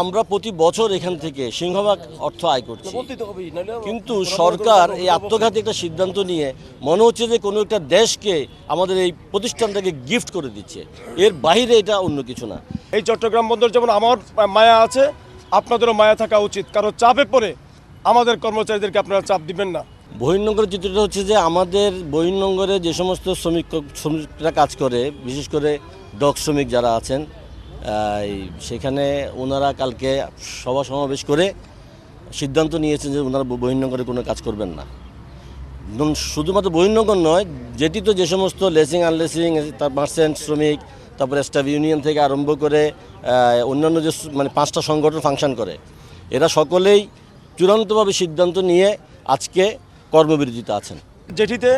আমরা প্রতি বছর এখান থেকে সিংহভাগ অর্থ আয় করছি। কিন্তু সরকার এই আত্মঘাতী একটা সিদ্ধান্ত নিয়ে মনে হচ্ছে যে কোনো একটা দেশকে আমাদের এই প্রতিষ্ঠানটাকে গিফট করে দিচ্ছে। এর বাইরে এটা অন্য কিছু না। এই চট্টগ্রাম বন্দর যেমন আমার মায়া আছে আপনাদেরও মায়া থাকা উচিত। কারণ চাপে পড়ে আমাদের কর্মচারীদেরকে আপনারা চাপ দিবেন না। বহির্নগরের চিত্রটা হচ্ছে যে আমাদের বহির্নগরে যে সমস্ত শ্রমিক শ্রমিকরা কাজ করে বিশেষ করে ডক শ্রমিক যারা আছেন সেখানে ওনারা কালকে সভা সমাবেশ করে সিদ্ধান্ত নিয়েছেন যে ওনারা বহির্নগরে কোনো কাজ করবেন না। শুধুমাত্র বহির্নগর নয়, যেটি তো যে সমস্ত লেসিং, আনলেসিং, তার মার্চেন্ট শ্রমিক, তারপরে স্টাফ ইউনিয়ন থেকে আরম্ভ করে অন্যান্য যে মানে পাঁচটা সংগঠন ফাংশন করে, এরা সকলেই চূড়ান্তভাবে সিদ্ধান্ত নিয়ে আজকে কর্মবিরতিতে আছেন। যেটিতে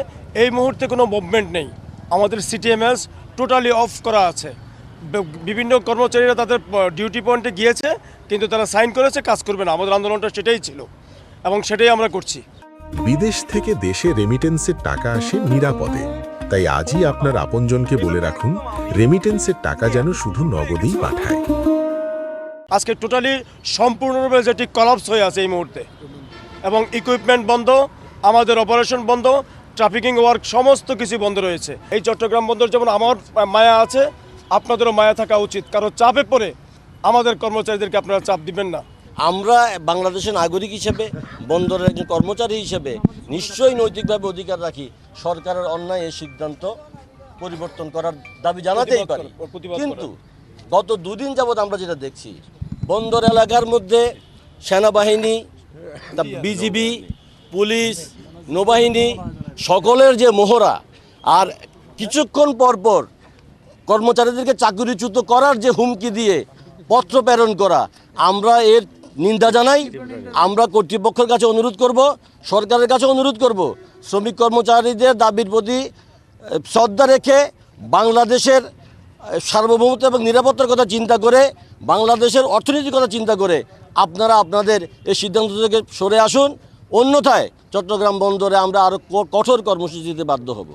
এই মুহূর্তে কোনো মুভমেন্ট নেই। আমাদের সিটিএমএস টোটালি অফ করা আছে। বিভিন্ন কর্মচারীরা তাদের ডিউটি পয়েন্টে গিয়েছে কিন্তু তারা সাইন করেছে কাজ করবে না। আমাদের আন্দোলনটা সেটাই ছিল এবং সেটাই আমরা করছি। বিদেশ থেকে দেশে রেমিটেন্সের টাকা আসে নিরাপদে। তাই আজই আপনার আপনজনকে বলে রাখুন রেমিটেন্সের টাকা যেন শুধু নগদেই পাঠায়। আজকে টোটালি সম্পূর্ণরূপে যেটি কলাপস হয়ে আছে এই মুহূর্তে। এবং ইকুইপমেন্ট বন্ধ আমাদের অপারেশন বন্ধ ট্রাফিকিং ওয়ার্ক সমস্ত কিছু বন্ধ রয়েছে। এই চট্টগ্রাম বন্দর যেমন আমার মায়া আছে আপনাদেরও মায়া থাকা উচিত। কারণ চাপে পড়ে আমাদের কর্মচারীদেরকে আপনারা চাপ দিবেন না। আমরা বাংলাদেশের নাগরিক হিসেবে বন্দরের একজন কর্মচারী হিসেবে নিশ্চয়ই নৈতিকভাবে অধিকার রাখি। সরকারের অন্যায় এই সিদ্ধান্ত পরিবর্তন করার দাবি জানাতেই পারি। কিন্তু গত দুদিন যাবৎ আমরা যেটা দেখছি বন্দর এলাকার মধ্যে সেনাবাহিনী বিজিবি পুলিশ নৌবাহিনী সকলের যে মোহরা আর কিছুক্ষণ পর পর কর্মচারীদেরকে চাকরিচ্যুত করার যে হুমকি দিয়ে পত্র প্রেরণ করা, আমরা এর নিন্দা জানাই। আমরা কর্তৃপক্ষের কাছে অনুরোধ করব, সরকারের কাছে অনুরোধ করব, শ্রমিক কর্মচারীদের দাবির প্রতি শ্রদ্ধা রেখে বাংলাদেশের সার্বভৌমত্ব এবং নিরাপত্তার কথা চিন্তা করে, বাংলাদেশের অর্থনীতির কথা চিন্তা করে আপনারা আপনাদের এই সিদ্ধান্ত থেকে সরে আসুন। অন্যথায় চট্টগ্রাম বন্দরে আমরা আরও কঠোর কর্মসূচি দিতে বাধ্য হব।